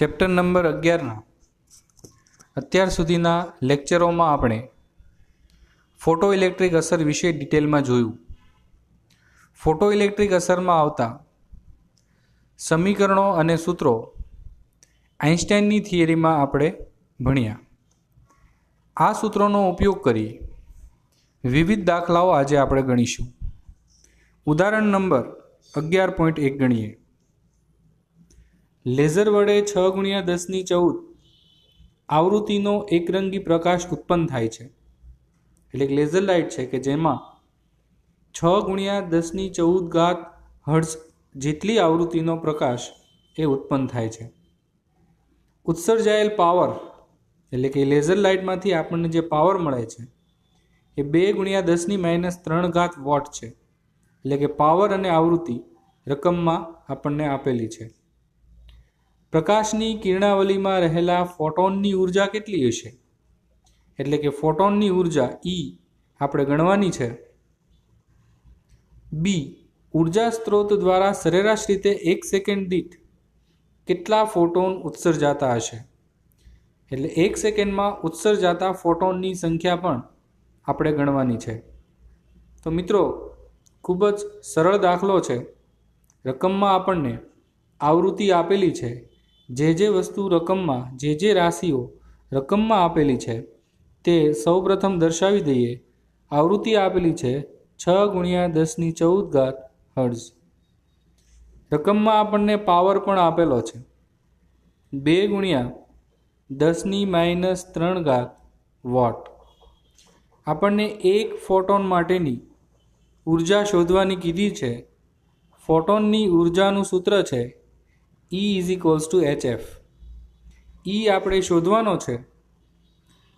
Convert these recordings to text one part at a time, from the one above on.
Chapter number અગિયારના. અત્યાર સુધીના લેક્ચરોમાં આપણે ફોટો ઇલેક્ટ્રિક અસર વિશે ડિટેલમાં જોયું. ફોટો ઇલેક્ટ્રિક અસરમાં આવતા સમીકરણો અને સૂત્રો આઇન્સ્ટાઇનની થિયરીમાં આપણે ભણ્યા. આ સૂત્રોનો ઉપયોગ કરી વિવિધ દાખલાઓ આજે આપણે ગણીશું. ઉદાહરણ નંબર અગિયાર પોઈન્ટ એક ગણીએ. લેઝર વડે છ ગુણ્યા દસની ચૌદ. આવૃત્તિનો એકરંગી પ્રકાશ ઉત્પન્ન થાય છે. એટલે લેઝર લાઇટ છે કે જેમાં છ ગુણ્યા દસની ચૌદ ઘાત હર્ષ જેટલી આવૃત્તિનો પ્રકાશ એ ઉત્પન્ન થાય છે. ઉત્સર્જાયેલ પાવર, એટલે કે લેઝર લાઇટમાંથી આપણને જે પાવર મળે છે, એ બે ગુણ્યા દસની માઇનસ ત્રણ ઘાત વોટ છે. એટલે કે પાવર અને આવૃત્તિ રકમમાં આપણને આપેલી છે. પ્રકાશની કિરણાવલીમાં રહેલા ફોટોનની ઊર્જા કેટલી હશે? એટલે કે ફોટોનની ઊર્જા ઈ આપણે ગણવાની છે. બી ઊર્જા સ્ત્રોત દ્વારા સરેરાશ રીતે એક સેકન્ડ દીઠ કેટલા ફોટોન ઉત્સર્જાતા હશે? એટલે એક સેકન્ડમાં ઉત્સર્જાતા ફોટોનની સંખ્યા પણ આપણે ગણવાની છે. તો મિત્રો, ખૂબ જ સરળ દાખલો છે. રકમમાં આપણને આવૃત્તિ આપેલી છે જે જે વસ્તુ રકમમાં, જે જે રાશિઓ રકમમાં આપેલી છે, તે સૌપ્રથમ દર્શાવી દઈએ. આવૃત્તિ આપેલી છે છ ગુણ્યા દસની ચૌદ ઘાત હર્ઝ રકમમાં આપણને પાવર પણ આપેલો છે. બે ગુણ્યા દસની માઇનસ ત્રણ ઘાત વોટ. આપણને એક ફોટોન માટેની ઊર્જા શોધવાની કીધી છે. ફોટોનની ઉર્જાનું સૂત્ર છે E is equals to H F E આપણે શોધવાનો છે.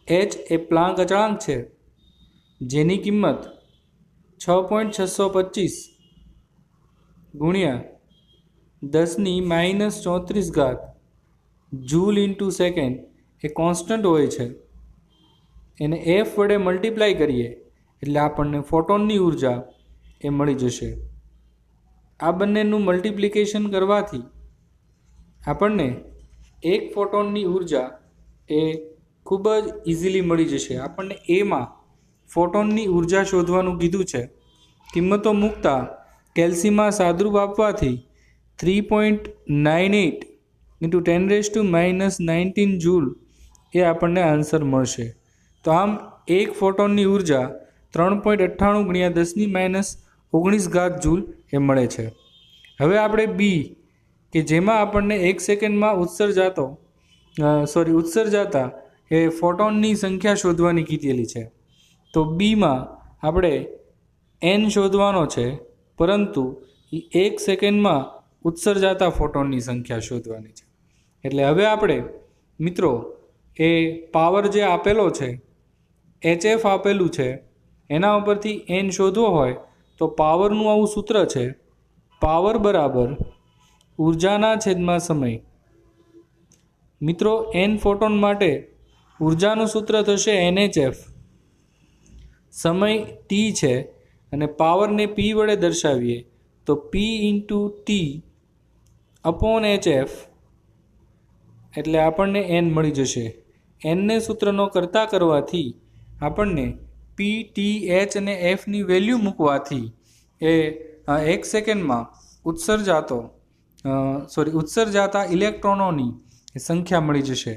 એચ એ પ્લાંક અચળાંક છે, જેની કિંમત છ પોઈન્ટ છસો પચીસ ગુણ્યા દસની માઇનસ ચોત્રીસ ઘાત જૂલ ઇન્ટુ સેકન્ડ એ કોન્સ્ટન્ટ હોય છે. એને એફ વડે મલ્ટીપ્લાય કરીએ, એટલે આપણને ફોટોનની ઊર્જા એ મળી જશે. આ બંનેનું મલ્ટિપ્લિકેશન કરવાથી આપણને એક ફોટોનની ઊર્જા એ ખૂબ જ ઇઝીલી મળી જશે. આપણને એમાં ફોટોનની ઊર્જા શોધવાનું કીધું છે. કિંમતો મૂકતા કેલ્સીમાં સાદરૂપ આપવાથી three point nine eight into ten raise to minus nineteen joule એ આપણને આન્સર મળશે. તો આમ એક ફોટોનની ઊર્જા ત્રણ પોઈન્ટ અઠ્ઠાણું ગુણ્યા દસની માઇનસ ઓગણીસ ઘાત જૂલ એ મળે છે. હવે આપણે બી કે જેમાં આપણને એક સેકન્ડમાં ઉત્સર્જાતો સોરી ઉત્સર્જાતા એ ફોટોનની સંખ્યા શોધવાની કીધેલી છે. તો બીમાં આપણે એન શોધવાનો છે, પરંતુ એક સેકન્ડમાં ઉત્સર્જાતા ફોટોનની સંખ્યા શોધવાની છે. એટલે હવે આપણે, મિત્રો, એ પાવર જે આપેલો છે એચએફ આપેલું છે, એના ઉપરથી એન શોધવો હોય, તો પાવરનું આવું સૂત્ર છે, પાવર બરાબર ઉર્જાના છેદમાં સમય. મિત્રો એન ફોટોન માટે ઉર્જાનું સૂત્ર થશે એનએચએફ સમય ટી છે અને પાવરને પી વડે દર્શાવીએ તો P into T upon H F એટલે આપણને એન મળી જશે. એનને સૂત્રનો કરતા કરવાથી આપણને પી ટી એચ અને એફની વેલ્યુ મૂકવાથી એ એક સેકન્ડમાં ઉત્સર્જાતો સોરી ઉત્સર્જાતા ઇલેક્ટ્રોનોની સંખ્યા મળી જશે.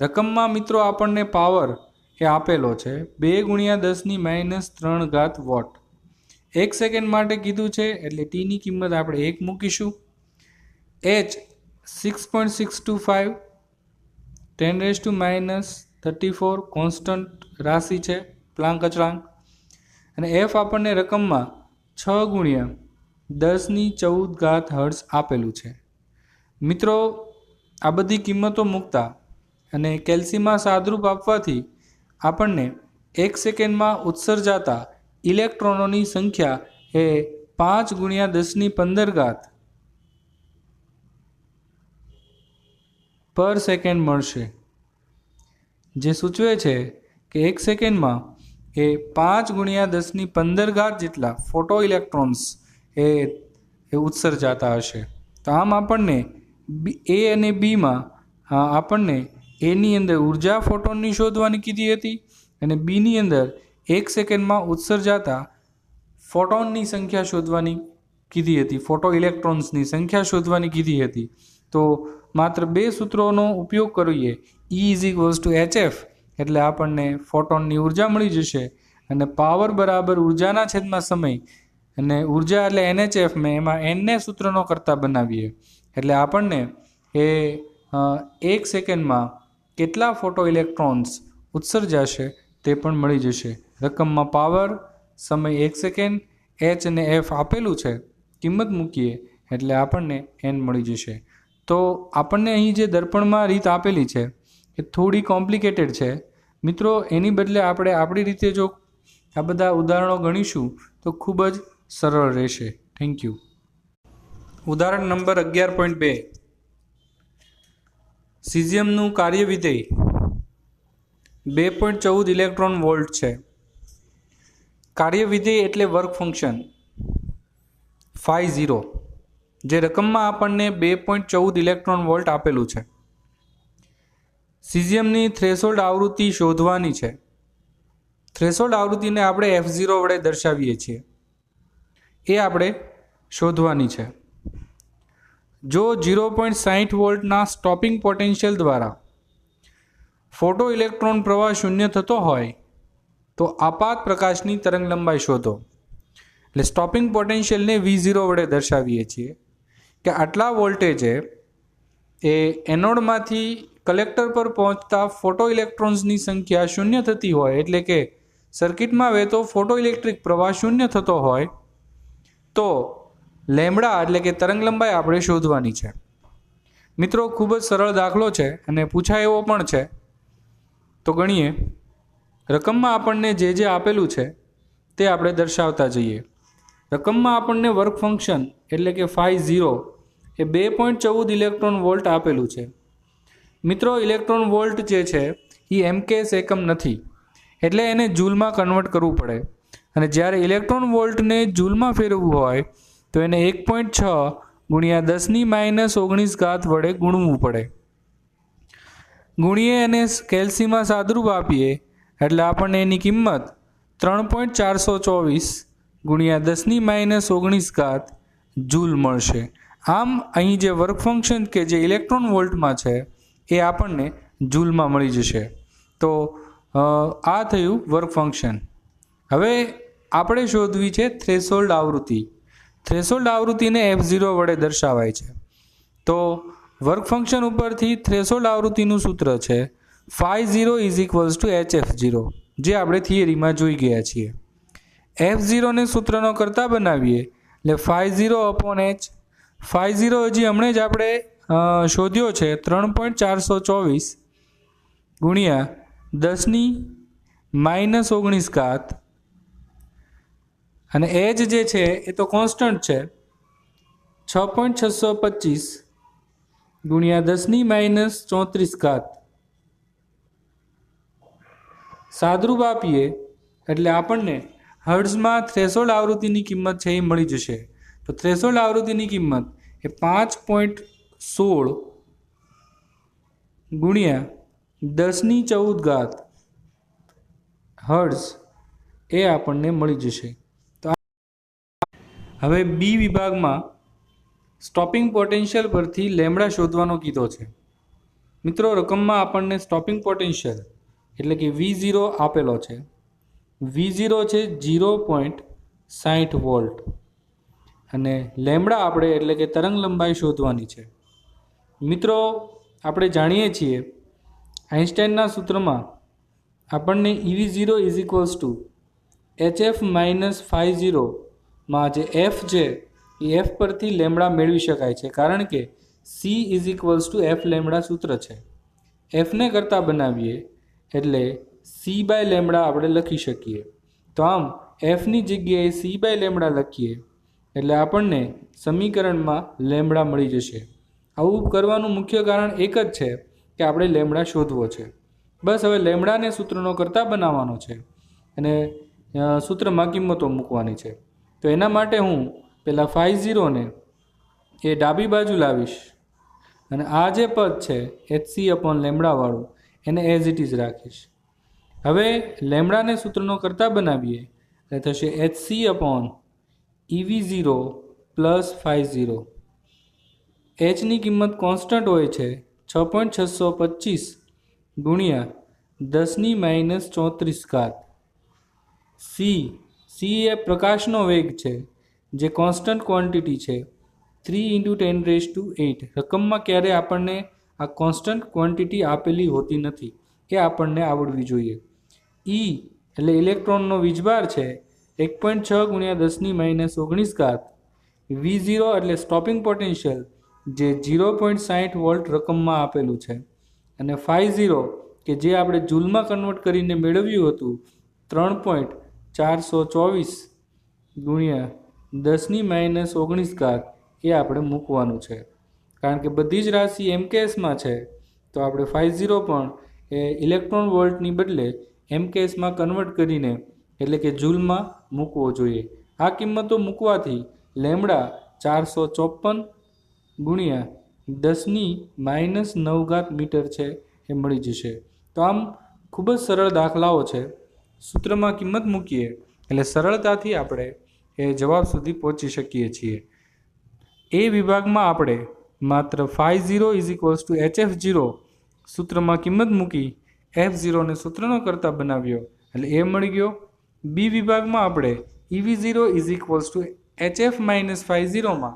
રકમમાં મિત્રો આપણને પાવર એ આપેલો છે બે ગુણ્યા દસની માઇનસ ત્રણ ઘાત વોટ એક સેકન્ડ માટે કીધું છે, એટલે ટીની કિંમત આપણે એક મૂકીશું. H six point six two five ten raise to minus thirty four constant રાશિ છે, પ્લાંક અચળાંક. અને એફ આપણને રકમમાં છ ગુણ્યા દસની ચૌદ ઘાત હર્ષ આપેલું છે. મિત્રો, આ બધી કિંમતો મૂકતા અને કેલ્સીમાં સાદરૂપ આપવાથી આપણને એક સેકન્ડમાં ઉત્સર્જાતા ઇલેક્ટ્રોનોની સંખ્યા એ પાંચ ગુણ્યા દસની પંદર ઘાત પર સેકન્ડ મળશે. જે સૂચવે છે કે એક સેકન્ડમાં એ પાંચ ગુણ્યા દસની પંદર ઘાત જેટલા ફોટો ઇલેક્ટ્રોન્સ એ એ ઉત્સર્જાતા હશે. તો આમ આપણને એ અને બીમાં આપણને એની અંદર ઊર્જા ફોટોનની શોધવાની કીધી હતી અને બીની અંદર એક સેકન્ડમાં ઉત્સર્જાતા ફોટોનની સંખ્યા શોધવાની કીધી હતી, ફોટો ઇલેક્ટ્રોન્સની સંખ્યા શોધવાની કીધી હતી. તો માત્ર બે સૂત્રોનો ઉપયોગ કરીએ E is equals to H F એટલે આપણને ફોટોનની ઊર્જા મળી જશે અને પાવર બરાબર ઉર્જાના છેદમાં સમય અને ઊર્જા એટલે એનએચએફ મેં એમાં એનને સૂત્રનો કરતા બનાવીએ. એટલે આપણને એ એક સેકન્ડમાં કેટલા ફોટો ઇલેક્ટ્રોન્સ ઉત્સર્જાશે તે પણ મળી જશે. રકમમાં પાવર, સમય એક સેકન્ડ એચ અને એફ આપેલું છે, કિંમત મૂકીએ, એટલે આપણને એન મળી જશે. તો આપણને અહીં જે દર્પણમાં રીત આપેલી છે, એ થોડી કોમ્પ્લિકેટેડ છે. મિત્રો, એની બદલે આપણે આપણી રીતે જો આ બધા ઉદાહરણો ગણીશું, તો ખૂબ જ સરળ રહેશે. થેન્ક યુ ઉદાહરણ નંબર અગિયાર પોઈન્ટ બે. સિઝિયમનું કાર્યવિધેય બે પોઈન્ટ ચૌદ ઇલેક્ટ્રોન વોલ્ટ છે. કાર્યવિધેય એટલે વર્ક ફંક્શન ફાઈ ઝીરો જે રકમમાં આપણને બે પોઈન્ટ ચૌદ ઇલેક્ટ્રોન વોલ્ટ આપેલું છે. સિઝિયમની થ્રેશોલ્ડ આવૃત્તિ શોધવાની છે. થ્રેશોલ્ડ આવૃત્તિને આપણે એફ ઝીરો વડે દર્શાવીએ છીએ. એ આપણે શોધવાની છે. જો ઝીરો પોઈન્ટ સાહીઠ વોલ્ટના સ્ટોપિંગ પોટેન્શિયલ દ્વારા ફોટો ઇલેક્ટ્રોન પ્રવાહ શૂન્ય થતો હોય, તો આપાત પ્રકાશની તરંગ લંબાઈ શોધો. એટલે સ્ટોપિંગ પોટેન્શિયલને વી ઝીરો વડે દર્શાવીએ છીએ કે આટલા વોલ્ટેજે એ એનોડમાંથી કલેક્ટર પર પહોંચતા ફોટો ઇલેક્ટ્રોન્સની સંખ્યા શૂન્ય થતી હોય, એટલે કે સર્કિટમાં વહેતો ફોટો ઇલેક્ટ્રિક પ્રવાહ શૂન્ય થતો હોય તો લેમડા એટલે કે તરંગલંબાઈ આપણે શોધવાની છે. મિત્રો, ખૂબ જ સરળ દાખલો છે અને પૂછાય એવો પણ છે. તો ગણીએ. રકમમાં આપણને જે જે આપેલું છે તે આપણે દર્શાવતા જઈએ. રકમમાં આપણને વર્ક ફંક્શન એટલે કે ફાઈ ઝીરો એ બે પોઈન્ટ ચૌદ ઇલેક્ટ્રોન વોલ્ટ આપેલું છે. મિત્રો, ઇલેક્ટ્રોન વોલ્ટ જે છે એ એમકેએસ એકમ નથી. એટલે એને જૂલમાં કન્વર્ટ કરવું પડે. અને જ્યારે ઇલેક્ટ્રોન વોલ્ટને જૂલમાં ફેરવવું હોય, તો એને એક પોઈન્ટ છ ગુણ્યા દસની માઇનસ ઓગણીસ ઘાત વડે ગુણવું પડે. ગુણીએ એને કેલ્સીમાં સાદરૂપ આપીએ, એટલે આપણને એની કિંમત ત્રણ પોઈન્ટ ચારસો ચોવીસ ગુણ્યા દસની માઇનસ ઓગણીસ ઘાત જૂલ મળશે. આમ અહીં જે વર્ક ફંક્શન કે જે ઇલેક્ટ્રોન વોલ્ટમાં છે, એ આપણને જૂલમાં મળી જશે. તો આ થયું વર્ક ફંક્શન. હવે આપણે શોધવી છે થ્રેશોલ્ડ આવૃત્તિ. થ્રેશોલ્ડ આવૃત્તિને એફ ઝીરો વડે દર્શાવાય છે. તો વર્ક ફંક્શન ઉપરથી થ્રેશોલ્ડ આવૃત્તિનું સૂત્ર છે phi zero is equals to H F zero, જે આપણે થિયરીમાં જોઈ ગયા છીએ. એફ ઝીરોને સૂત્રનો કરતા બનાવીએ, એટલે phi zero upon H phi zero હજી હમણાં જ આપણે શોધ્યો છે ત્રણ પોઈન્ટ ચારસો ચોવીસ ગુણ્યા દસની માઇનસ ઓગણીસ ઘાત અને એજ જે છે, એ તો કોન્સ્ટન્ટ છે. છ પોઈન્ટ છસો પચીસ ગુણ્યા દસની માઇનસ ચોત્રીસ ઘાત. સાદરૂપ આપીએ, એટલે આપણને હર્ડ્સમાં થ્રેશોલ્ડ આવૃત્તિની કિંમત છે એ મળી જશે. તો થ્રેશોલ્ડ આવૃત્તિની કિંમત એ પાંચ પોઈન્ટ સોળ ગુણ્યા દસની ચૌદ ઘાત હર્ડ્સ એ આપણને મળી જશે. હવે બી વિભાગમાં સ્ટોપિંગ પોટેન્શિયલ પરથી લેમડા શોધવાનો કીધો છે. મિત્રો, રકમમાં આપણને સ્ટોપિંગ પોટેન્શિયલ એટલે કે વી ઝીરો આપેલો છે. વી ઝીરો છે ઝીરો પોઈન્ટ સાઠ વોલ્ટ. અને લેમડા આપણે એટલે કે તરંગ લંબાઈ શોધવાની છે. મિત્રો, આપણે જાણીએ છીએ આઇન્સ્ટાઈનના સૂત્રમાં આપણને E V zero is equals to H F minus phi ઝીરોમાં જે એફ છે, એ એફ પરથી લેમડા મેળવી શકાય છે. કારણ કે C is equals to F lambda સૂત્ર છે. એફને કરતાં બનાવીએ, એટલે સી બાય લેમડા આપણે લખી શકીએ. તો આમ એફની જગ્યાએ સી બાય લેમડા લખીએ, એટલે આપણને સમીકરણમાં લેમડા મળી જશે. આવું કરવાનું મુખ્ય કારણ એક જ છે કે આપણે લેમડા શોધવો છે. બસ હવે લેમડાને સૂત્રનો કરતાં બનાવવાનો છે. અને સૂત્રમાં કિંમતો મૂકવાની છે. તો એના માટે હું પહેલાં ફાઇવ ઝીરોને એ ડાબી બાજુ લાવીશ. અને આ જે પદ છે એચસી અપોન લેમડાવાળું એને એઝ ઇટ ઇઝ રાખીશ. હવે લેમડાને સૂત્રનો કરતા બનાવીએ, એટલે થશે H C upon E V zero plus phi zero એચની કિંમત કોન્સ્ટન્ટ હોય છે છ પોઈન્ટ છસો પચીસ ગુણ્યા દસની માઇનસ ચોત્રીસ ઘાત. સી સી એ પ્રકાશનો વેગ છે, જે કોન્સ્ટન્ટ ક્વોન્ટિટી છે. Three into ten raise to eight રકમમાં ક્યારે આપણને આ કોન્સ્ટન્ટ ક્વોન્ટિટી આપેલી હોતી નથી એ આપણને આવડવી જોઈએ. ઈ એટલે ઇલેક્ટ્રોનનો વીજભાર છે, એક પોઈન્ટ છ ગુણ્યા દસની માઇનસ ઓગણીસ ઘાત. વી ઝીરો એટલે સ્ટોપિંગ પોટેન્શિયલ જે ઝીરો પોઈન્ટ સાહીઠ વોલ્ટ રકમમાં આપેલું છે. અને ફાઇવ ઝીરો કે જે આપણે જૂલમાં કન્વર્ટ કરીને મેળવ્યું હતું, ત્રણ પોઈન્ટ ચારસો ચોવીસ ગુણ્યા દસની માઇનસ ઓગણીસ ઘાત એ આપણે મૂકવાનું છે. કારણ કે બધી જ રાશિ એમકેએસમાં છે, તો આપણે ફાઇવ ઝીરો પણ એ ઇલેક્ટ્રોન વોલ્ટની બદલે એમકેએસમાં કન્વર્ટ કરીને એટલે કે જૂલમાં મૂકવો જોઈએ. આ કિંમતો મૂકવાથી લેમડા ચારસો ચોપન ગુણ્યા દસની માઇનસ નવ ઘાત મીટર છે એ મળી જશે. તો આમ ખૂબ જ સરળ દાખલાઓ છે. સૂત્રમાં કિંમત મૂકીએ એટલે સરળતાથી આપણે એ જવાબ સુધી પહોંચી શકીએ છીએ. એ વિભાગમાં આપણે માત્ર phi zero is equals to H F zero સૂત્રમાં કિંમત મૂકી એફ ઝીરોને સૂત્રનો કરતા બનાવ્યો. એટલે એ મળી ગયો. બી વિભાગમાં આપણે E V zero is equals to H F minus phi ઝીરોમાં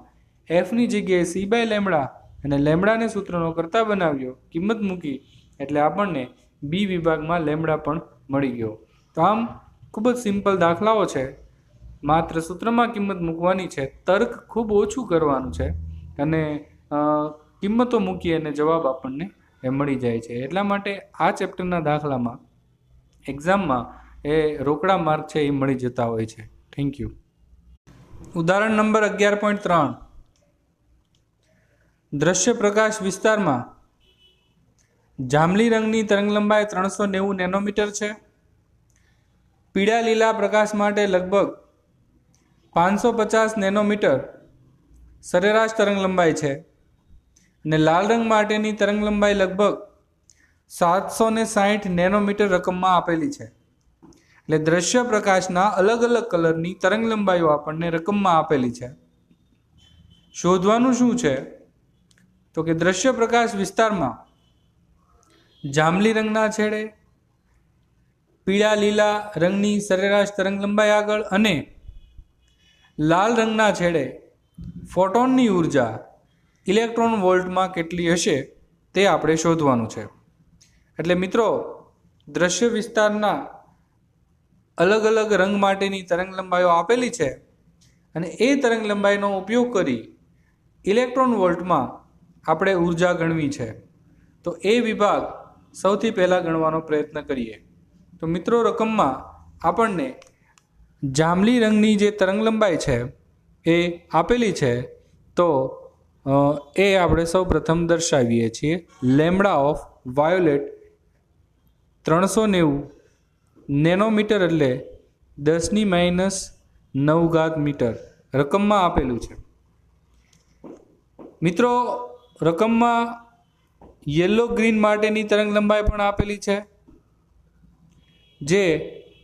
એફની જગ્યાએ સી બાય લેમડા અને લેમડાને સૂત્રનો કરતા બનાવ્યો. કિંમત મૂકી એટલે આપણને બી વિભાગમાં લેમડા પણ મળી ગયો. તો આમ ખૂબ જ સિમ્પલ દાખલાઓ છે. માત્ર સૂત્રમાં કિંમત મૂકવાની છે. તર્ક ખૂબ ઓછું કરવાનું છે. અને કિંમતો મૂકી અને જવાબ આપણને એ મળી જાય છે. એટલા માટે આ ચેપ્ટરના દાખલામાં એક્ઝામમાં એ રોકડા માર્ક છે એ મળી જતા હોય છે. થેન્ક યુ ઉદાહરણ નંબર અગિયાર પોઈન્ટ ત્રણ. દ્રશ્ય પ્રકાશ વિસ્તારમાં જાંબલી રંગની તરંગલંબાઈ ત્રણસો નેવું નેનોમીટર છે. પીળા લીલા પ્રકાશ માટે લગભગ પાંચસો પચાસ નેનોમીટર સરેરાશ તરંગલંબાઈ છે અને લાલ રંગ માટેની તરંગલંબાઈ લગભગ સાતસો ને સાહીઠ નેનોમીટર રકમમાં આપેલી છે. એટલે દ્રશ્ય પ્રકાશના અલગ અલગ કલરની તરંગલંબાઈઓ આપણને રકમમાં આપેલી છે. શોધવાનું શું છે? તો કે દ્રશ્ય પ્રકાશ વિસ્તારમાં જાંબલી રંગના છેડે પીળા, લીલા રંગની સરેરાશ તરંગલંબાઈ આગળ અને લાલ રંગના છેડે ફોટોનની ઊર્જા ઇલેક્ટ્રોન વોલ્ટમાં કેટલી હશે તે આપણે શોધવાનું છે. એટલે મિત્રો, દ્રશ્ય વિસ્તારના અલગ અલગ રંગ માટેની તરંગલંબાઈઓ આપેલી છે અને એ તરંગલંબાઈનો ઉપયોગ કરી ઇલેક્ટ્રોન વોલ્ટમાં આપણે ઊર્જા ગણવી છે. તો એ વિભાગ સૌથી પહેલાં ગણવાનો પ્રયત્ન કરીએ. તો મિત્રો, રકમમાં આપણને જાંબલી રંગની જે તરંગલંબાઈ છે એ આપેલી છે, તો એ આપણે સૌ પ્રથમ દર્શાવીએ છીએ. લેમડા ઓફ વાયોલેટ ત્રણસો નેવું નેનોમીટર એટલે દસની માઇનસ નવ ઘાત મીટર રકમમાં આપેલું છે. મિત્રો, રકમમાં યલો ગ્રીન માટેની તરંગ લંબાઈ પણ આપેલી છે. જે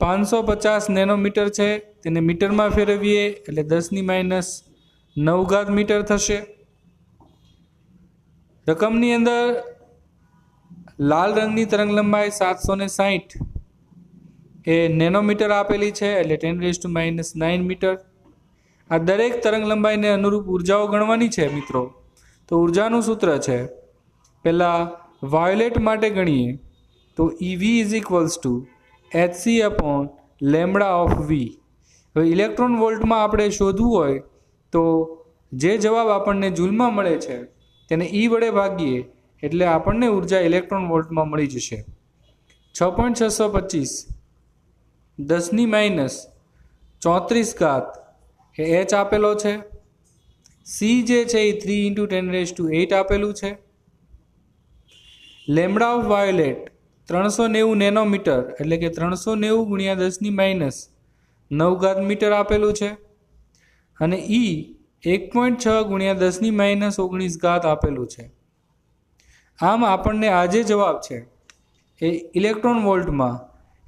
પાંચસો પચાસ નેનોમીટર છે, તેને મીટરમાં ફેરવીએ એટલે દસની માઇનસ નવ ઘાત મીટર થશે. રકમની અંદર લાલ રંગની તરંગ લંબાઈ સાતસો ને સાહીઠ એ નેનોમીટર આપેલી છે, એટલે ten raise to minus nine metre. આ દરેક તરંગ લંબાઈને અનુરૂપ ઉર્જાઓ ગણવાની છે, મિત્રો. તો ઉર્જાનું સૂત્ર છે, પહેલાં વાયોલેટ માટે ગણીએ. તો E V is equals to H C upon lambda of V હવે ઇલેક્ટ્રોન વોલ્ટમાં આપણે શોધવું હોય તો જે જવાબ આપણને જૂલમાં મળે છે તેને ઈ વડે ભાગીએ એટલે આપણને ઊર્જા ઇલેક્ટ્રોન વોલ્ટમાં મળી જશે. છ પોઈન્ટ છસો પચીસ. દસની માઇનસ ચોત્રીસ ઘાત. એ એચ આપેલો છે. સી જે છે એ three into ten raise to eight આપેલું છે. લેમડા ઓફ વાયોલેટ ત્રણસો નેવું નેનોમીટર એટલે કે ત્રણસો નેવું ગુણ્યા દસની માઇનસ નવ ઘાત મીટર આપેલું છે. અને ઈ એક પોઈન્ટ છ ગુણ્યા દસની માઇનસ ઓગણીસ ઘાત આપેલું છે. આમ આપણને આ જે જવાબ છે, એ ઇલેક્ટ્રોન વોલ્ટમાં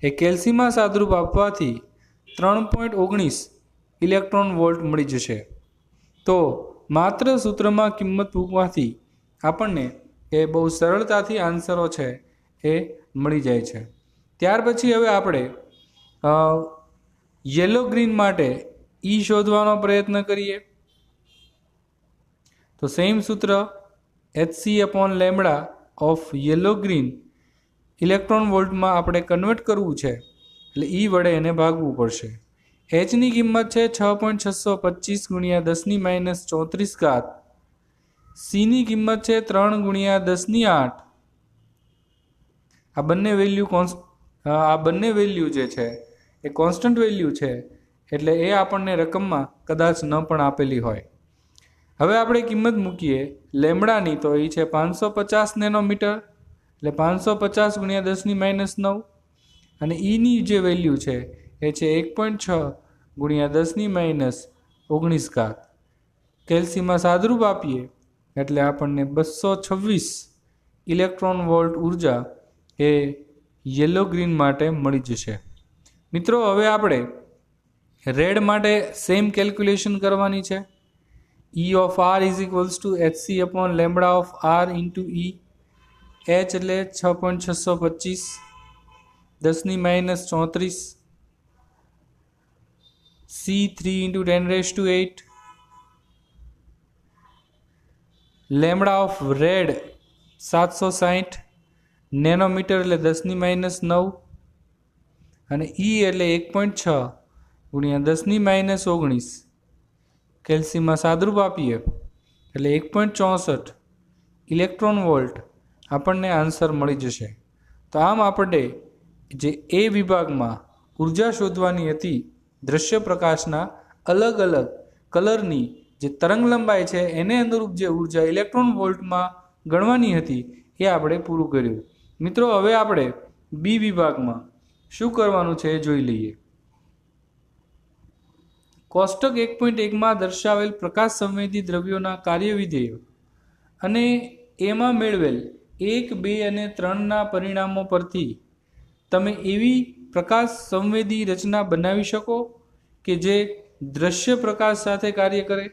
એ કેલ્સીમાં સાદરૂપ આપવાથી ત્રણ પોઈન્ટ ઓગણીસ ઇલેક્ટ્રોન વોલ્ટ મળી જશે. તો માત્ર સૂત્રમાં કિંમત મૂકવાથી આપણને એ બહુ સરળતાથી આન્સરો છે, એ મળી જાય છે. ત્યાર પછી હવે આપણે યલો ગ્રીન માટે ઈ શોધવાનો પ્રયત્ન કરીએ. તો સેમ સૂત્ર H C upon lambda of yellow green electron વોલ્ટમાં આપણે કન્વર્ટ કરવું છે. એટલે ઈ વડે એને ભાગવું પડશે. એચની કિંમત છે છ પોઈન્ટ છસો પચીસ ગુણ્યા દસની માઇનસ ચોત્રીસ ઘાત. સીની કિંમત છે ત્રણ ગુણ્યા દસની આઠ. આ બંને વેલ્યુ કોન્સ આ બંને વેલ્યુ જે છે, એ કોન્સ્ટન્ટ વેલ્યુ છે, એટલે એ આપણને રકમમાં કદાચ ન પણ આપેલી હોય. હવે આપણે કિંમત મૂકીએ. લેમડાની તો એ છે પાંચસો પચાસ નેનોમીટર, એટલે પાંચસો પચાસ ગુણ્યા દસની માઇનસ નવ. અને ઈની જે વેલ્યુ છે, એ છે એક પોઈન્ટ છ ગુણ્યા દસની માઇનસ ઓગણીસ ઘાત. કેલ્સીમાં સાદરૂપ આપીએ, એટલે આપણને બસો છવ્વીસ ઇલેક્ટ્રોન વોલ્ટ ઊર્જા એ યલો ગ્રીન માટે મળી જશે. મિત્રો, હવે આપણે રેડ માટે સેમ કેલ્ક્યુલેશન કરવાની છે. E of R is equals to H C upon lambda of R into E H એટલે છ પોઈન્ટ છસો પચીસ. દસની માઇનસ ચોત્રીસ. C three into ten raise to eight lambda of red સાતસો સાહીઠ. નેનોમીટર એટલે દસની માઇનસ નવ અને ઈ એટલે એક પોઈન્ટ છ ગુણ્યા દસની માઇનસ ઓગણીસ. કેલ્સીમાં સાદરૂપ આપીએ એટલે એક પોઈન્ટ ચોસઠ ઇલેક્ટ્રોન વોલ્ટ આપણને આન્સર મળી જશે. તો આમ આપણે જે એ વિભાગમાં ઊર્જા શોધવાની હતી દ્રશ્ય પ્રકાશના અલગ અલગ કલરની જે તરંગ લંબાઈ છે એને અનુરૂપ જે ઊર્જા ઇલેક્ટ્રોન વોલ્ટમાં ગણવાની હતી એ આપણે પૂરું કર્યું. મિત્રો, હવે આપણે બી વિભાગમાં શું કરવાનું છે એ જોઈ લઈએ. કોષ્ટક એક પોઈન્ટ એકમાં દર્શાવેલ પ્રકાશ સંવેદી દ્રવ્યોના કાર્ય વિધેયો અને એમાં મેળવેલ એક, બે અને ત્રણના પરિણામો પરથી તમે એવી પ્રકાશ સંવેદી રચના બનાવી શકો કે જે દ્રશ્ય પ્રકાશ સાથે કાર્ય કરે.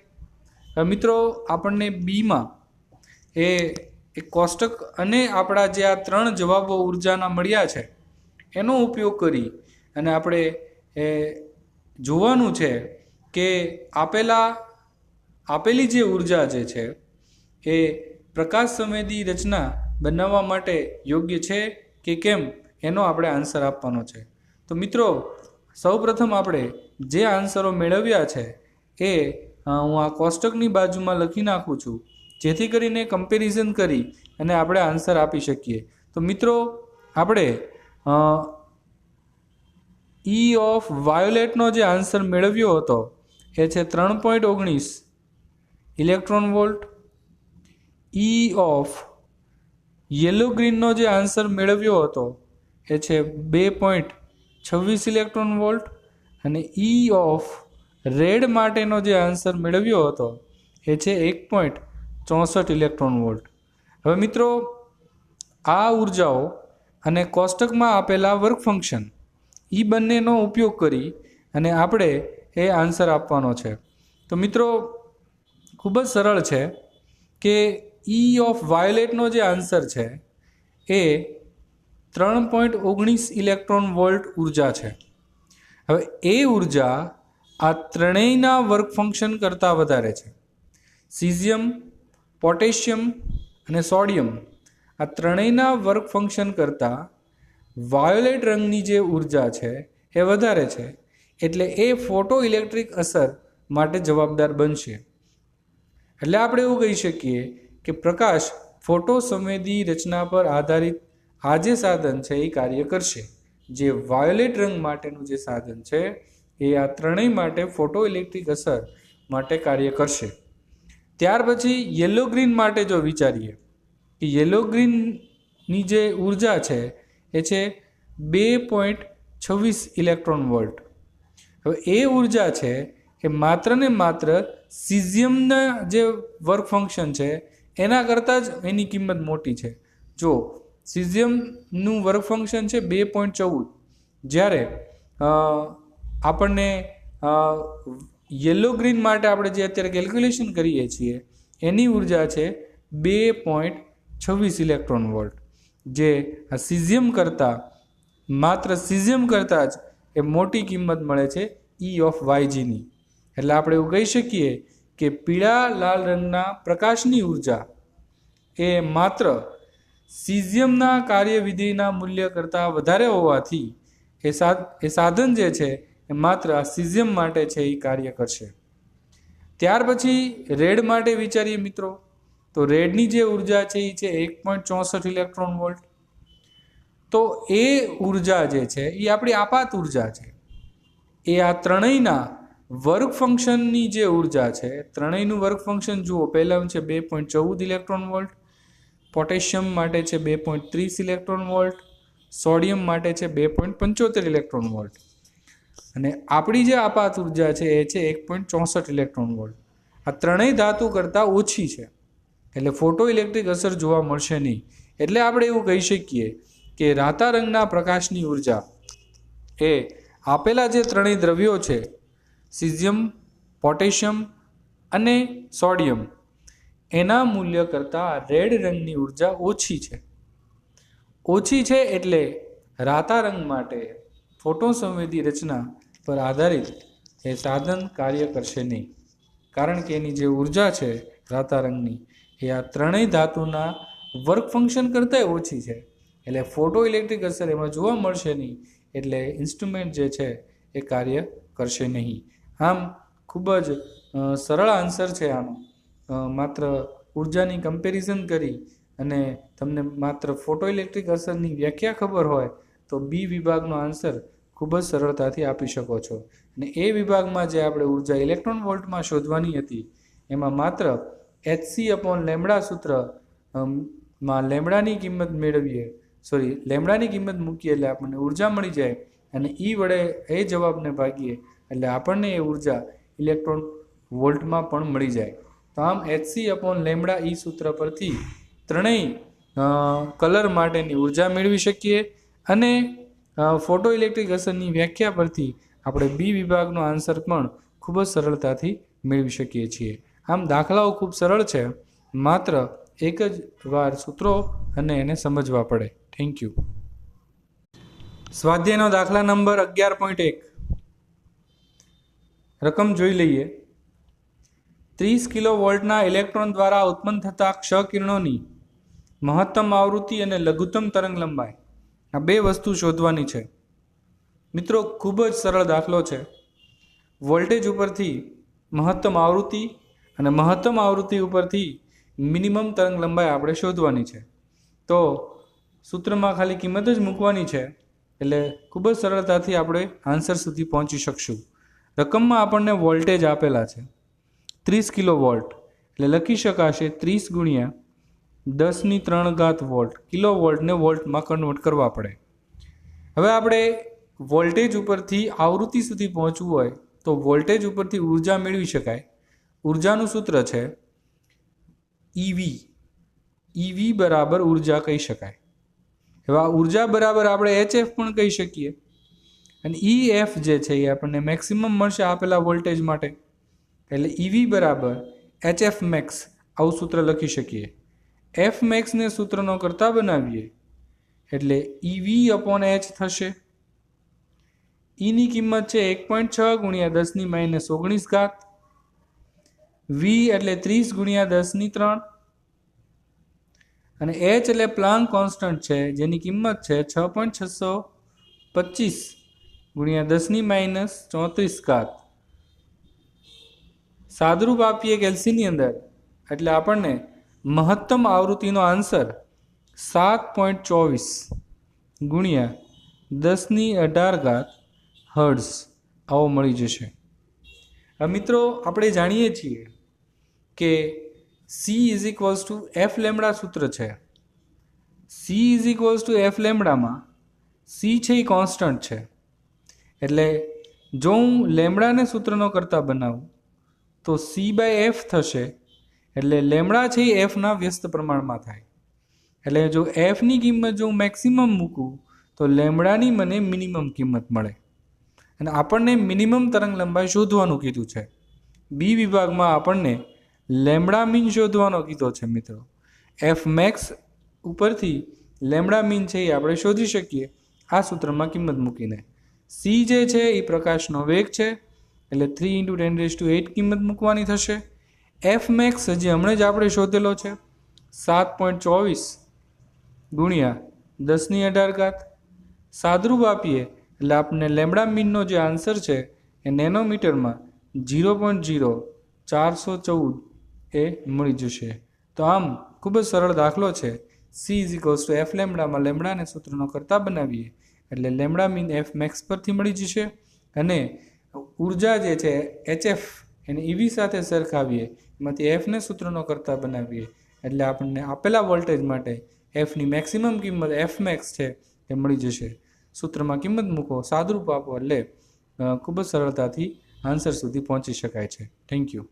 મિત્રો, આપણને બીમાં એ એ કોષ્ટક અને આપણા જે આ ત્રણ જવાબો ઉર્જાના મળ્યા છે, એનો ઉપયોગ કરી અને આપણે, એ, જોવાનું છે કે આપેલા, આપેલી જે ઊર્જા જે છે, એ પ્રકાશ સંવેદી રચના બનાવવા માટે યોગ્ય છે કે કેમ, એનો આપણે આન્સર આપવાનો છે. તો મિત્રો, સૌપ્રથમ આપણે જે આન્સરો મેળવ્યા છે, એ હું આ કોષ્ટકની બાજુમાં લખી નાખું છું. જેથી કરીને કમ્પેરિઝન કરી અને આપણે આન્સર આપી શકીએ. તો મિત્રો, આપણે ઈ ઓફ વાયોલેટનો જે આન્સર મેળવ્યો હતો, એ છે ત્રણ પોઈન્ટ ઓગણીસ electron volt E of yellow ગ્રીનનો જે આન્સર મેળવ્યો હતો, એ છે બે પોઈન્ટ છવ્વીસ ઇલેક્ટ્રોન વોલ્ટ અને ઈ ઓફ રેડ માટેનો જે આન્સર મેળવ્યો હતો, એ છે એક પોઈન્ટ ચોસઠ ઇલેક્ટ્રોન વોલ્ટ. હવે મિત્રો, આ ઉર્જાઓ અને કોષ્ટકમાં આપેલા વર્ક ફંક્શન એ બંનેનો ઉપયોગ કરી અને આપણે એ આન્સર આપવાનો છે. તો મિત્રો, ખૂબ જ સરળ છે કે ઈ ઓફ વાયોલેટનો જે આન્સર છે, એ ત્રણ પોઈન્ટ ઓગણીસ ઇલેક્ટ્રોન વોલ્ટ ઊર્જા છે. હવે એ ઊર્જા આ ત્રણેયના વર્ક ફંક્શન કરતાં વધારે છે. સિઝિયમ પોટેશિયમ અને સોડિયમ આ ત્રણેયના વર્ક ફંક્શન કરતાં વાયોલેટ રંગની જે ઊર્જા છે એ વધારે છે. એટલે એ ફોટો ઇલેક્ટ્રિક અસર માટે જવાબદાર બનશે. એટલે આપણે એવું કહી શકીએ કે પ્રકાશ ફોટો સંવેદી રચના પર આધારિત આ જે સાધન છે એ કાર્ય કરશે. જે વાયોલેટ રંગ માટેનું જે સાધન છે એ આ ત્રણેય માટે ફોટો ઇલેક્ટ્રિક અસર માટે કાર્ય કરશે. ત્યાર પછી યલો ગ્રીન માટે જો વિચારીએ કે યલો ગ્રીનની જે ઊર્જા છે, એ છે બે પોઈન્ટ છવ્વીસ ઇલેક્ટ્રોન વોલ્ટ હવે એ ઊર્જા છે એ માત્ર ને માત્ર સિઝિયમના જે વર્ક ફંક્શન છે, એના કરતાં જ એની કિંમત મોટી છે. જો સિઝિયમનું વર્ક ફંક્શન છે બે પોઈન્ટ ચૌદ, જ્યારે આપણને યલો ગ્રીન માટે આપણે જે અત્યારે કેલ્ક્યુલેશન કરીએ છીએ, એની ઊર્જા છે બે પોઈન્ટ છવ્વીસ ઇલેક્ટ્રોન વોલ્ટ જે આ સિઝિયમ કરતાં, માત્ર સિઝિયમ કરતાં જ એ મોટી કિંમત મળે છે ઈ ઓફ વાયજીની એટલે આપણે એવું કહી શકીએ કે પીળા લાલ રંગના પ્રકાશની ઊર્જા એ માત્ર સિઝિયમના કાર્યવિધિના મૂલ્ય કરતાં વધારે હોવાથી એ સાધ એ સાધન જે છે એ માત્ર આ સિઝિયમ માટે છે એ કાર્ય કરશે. ત્યાર પછી રેડ માટે વિચારીએ મિત્રો. તો રેડની જે ઊર્જા છે એ છે એક પોઈન્ટ ચોસઠ ઇલેક્ટ્રોન વોલ્ટ. તો એ ઊર્જા જે છે એ આપણી આપાત ઊર્જા છે. એ આ ત્રણેયના વર્ક ફંક્શનની જે ઊર્જા છે, ત્રણેયનું વર્ક ફંક્શન જુઓ, પહેલાં છે બે પોઈન્ટ ચૌદ ઇલેક્ટ્રોન વોલ્ટ, પોટેશિયમ માટે છે બે પોઈન્ટ ત્રીસ ઇલેક્ટ્રોન વોલ્ટ, સોડિયમ માટે છે બે પોઈન્ટ પંચોતેર ઇલેક્ટ્રોન વોલ્ટ. અને આપણી જે આપાત ઊર્જા છે, એ છે એક પોઈન્ટ ચોસઠ ઇલેક્ટ્રોન વોલ્ટ. આ ત્રણેય ધાતુ કરતાં ઓછી છે. એટલે ફોટો ઇલેક્ટ્રિક અસર જોવા મળશે નહીં. એટલે આપણે એવું કહી શકીએ કે રાતા રંગના પ્રકાશની ઊર્જા એ આપેલા જે ત્રણેય દ્રવ્યો છે, સિઝિયમ, પોટેશિયમ અને સોડિયમ, એના મૂલ્ય કરતાં રેડ રંગની ઊર્જા ઓછી છે. ઓછી છે એટલે રાતા રંગ માટે ફોટોસંવેદી રચના પર આધારિત એ સાધન કાર્ય કરશે નહીં. કારણ કે એની જે ઊર્જા છે રાતારંગની એ આ ત્રણેય ધાતુના વર્ક ફંક્શન કરતાંય ઓછી છે. એટલે ફોટો ઇલેક્ટ્રિક અસર એમાં જોવા મળશે નહીં, એટલે ઇન્સ્ટ્રુમેન્ટ જે છે, એ કાર્ય કરશે નહીં. આમ, ખૂબ જ સરળ આન્સર છે આનો. માત્ર ઉર્જાની કમ્પેરિઝન કરી અને તમને માત્ર ફોટો ઇલેક્ટ્રિક અસરની વ્યાખ્યા ખબર હોય, તો બી વિભાગનો આન્સર ખૂબ જ સરળતાથી આપી શકો છો. અને એ વિભાગમાં જે આપણે ઊર્જા ઇલેક્ટ્રોન વોલ્ટમાં શોધવાની હતી, એમાં માત્ર એચસી અપોન લેમડા સૂત્રમાં લેમડાની કિંમત મેળવીએ સોરી લેમડાની કિંમત મૂકીએ એટલે આપણને ઊર્જા મળી જાય અને ઈ વડે એ જવાબને ભાગીએ એટલે આપણને એ ઊર્જા ઇલેક્ટ્રોન વોલ્ટમાં પણ મળી જાય. તો આમ એચસી અપોન લેમડા ઈ સૂત્ર પરથી ત્રણેય કલર માટેની ઊર્જા મેળવી શકીએ અને ફોટો ઇલેક્ટ્રિક અસરની વ્યાખ્યા પરથી આપણે બી વિભાગનો આન્સર પણ ખૂબ જ સરળતાથી મેળવી શકીએ છીએ. આમ દાખલાઓ ખૂબ સરળ છે, માત્ર એક જ વાર સૂત્રો અને એને સમજવા પડે. થેન્ક યુ સ્વાધ્યાયનો દાખલા નંબર અગિયાર પોઈન્ટ એક. રકમ જોઈ લઈએ. ત્રીસ કિલો વોલ્ટના ઇલેક્ટ્રોન દ્વારા ઉત્પન્ન થતા ક્ષ કિરણોની મહત્તમ આવૃત્તિ અને લઘુત્તમ તરંગ લંબાઈ. આ બે વસ્તુ શોધવાની છે. મિત્રો, ખૂબ જ સરળ દાખલો છે. વોલ્ટેજ ઉપરથી મહત્તમ આવૃત્તિ અને મહત્તમ આવૃત્તિ ઉપરથી મિનિમમ તરંગ લંબાઈ આપણે શોધવાની છે. તો સૂત્રમાં ખાલી કિંમત જ મૂકવાની છે, એટલે ખૂબ જ સરળતાથી આપણે આન્સર સુધી પહોંચી શકશું. રકમમાં આપણને વોલ્ટેજ આપેલા છે. ત્રીસ કિલો વોલ્ટ, એટલે લખી શકાશે ત્રીસ ગુણ્યા દસની ત્રણ ઘાત વોલ્ટ, કિલો વોલ્ટને વોલ્ટમાં કન્વર્ટ કરવા પડે. હવે આપણે વોલ્ટેજ ઉપરથી આવૃત્તિ સુધી પહોંચવું હોય તો વોલ્ટેજ ઉપરથી ઊર્જા મેળવી શકાય. ઉર્જાનું સૂત્ર છે ઈવી ઈવી બરાબર ઊર્જા કહી શકાય. હવે આ ઊર્જા બરાબર આપણે એચએફ પણ કહી શકીએ. અને ઈ એફ જે છે એ આપણને મેક્સિમમ મળશે આપેલા વોલ્ટેજ માટે. એટલે ઈવી બરાબર એચએફ મેક્સ આવું સૂત્ર લખી શકીએ. એફ મેક્સને સૂત્રનો કરતા બનાવીએ. એટલે ઈવી અપોન એચ થશે. ઈની કિંમત છે એક પોઈન્ટ છ ગુણ્યા દસની માઇનસ ઓગણીસ ઘાત. વી એટલે ત્રીસ ગુણ્યા દસની ત્રણ. અને એચ એટલે પ્લાન કોન્સ્ટન્ટ છે, જેની કિંમત છે છ પોઈન્ટ છસો પચીસ ગુણ્યા દસની માઇનસ ચોત્રીસ ઘાત. સાદરૂપ આપીએ કેલ્સીની અંદર. એટલે આપણને મહત્તમ આવૃત્તિનો આન્સર સાત પોઈન્ટ ચોવીસ ગુણ્યા દસની અઢાર ઘાત હર્ડ્સ આવો મળી જશે. મિત્રો, આપણે જાણીએ છીએ કે C is equals to F lambda સૂત્ર છે. C is equals to F લેમડામાં C છે એ કોન્સ્ટન્ટ છે. એટલે જો હું લેમડાને સૂત્રનો કરતા બનાવું, તો સી બાય એફ થશે એટલે લેમડા છે એ એફના વ્યસ્ત પ્રમાણમાં થાય. એટલે જો એફની કિંમત જો હું મેક્સિમમ મૂકું, તો લેમડાની મને મિનિમમ કિંમત મળે. અને આપણને મિનિમમ તરંગ લંબાઈ શોધવાનું કીધું છે. બી વિભાગમાં આપણને લેમડા મીન શોધવાનો કીધો છે મિત્રો. એફ મેક્સ ઉપરથી લેમડા મીન છે એ આપણે શોધી શકીએ. આ સૂત્રમાં કિંમત મૂકીને. સી જે છે એ પ્રકાશનો વેગ છે. એટલે three into ten raise to eight કિંમત મૂકવાની થશે. એફ મેક્સ હજી હમણાં જ આપણે શોધેલો છે. સાત પોઈન્ટ ચોવીસ ગુણ્યા દસની અઢાર ઘાત સાદરૂપ આપીએ એટલે આપણને લેમડા મીનનો જે આન્સર છે એ નેનોમીટરમાં ઝીરો પોઈન્ટ ઝીરો ચારસો ચૌદ એ મળી જશે. તો આમ ખૂબ જ સરળ દાખલો છે. C is equals to F લેમડામાં લેમડાને સૂત્રનો કરતા બનાવીએ એટલે લેમડા મીન એફ મેક્સ પરથી મળી જશે. અને ઊર્જા જે છે એચએફ એને ઈવી સાથે સરખાવીએ એમાંથી એફને સૂત્રનો કરતા બનાવીએ. એટલે આપણને આપેલા વોલ્ટેજ માટે એફની મેક્સિમમ કિંમત એફ મેક્સ છે તે મળી જશે. સૂત્રમાં કિંમત મૂકો, સાદરૂપ આપો એટલે ખૂબ જ સરળતાથી આન્સર સુધી પહોંચી શકાય છે. Thank you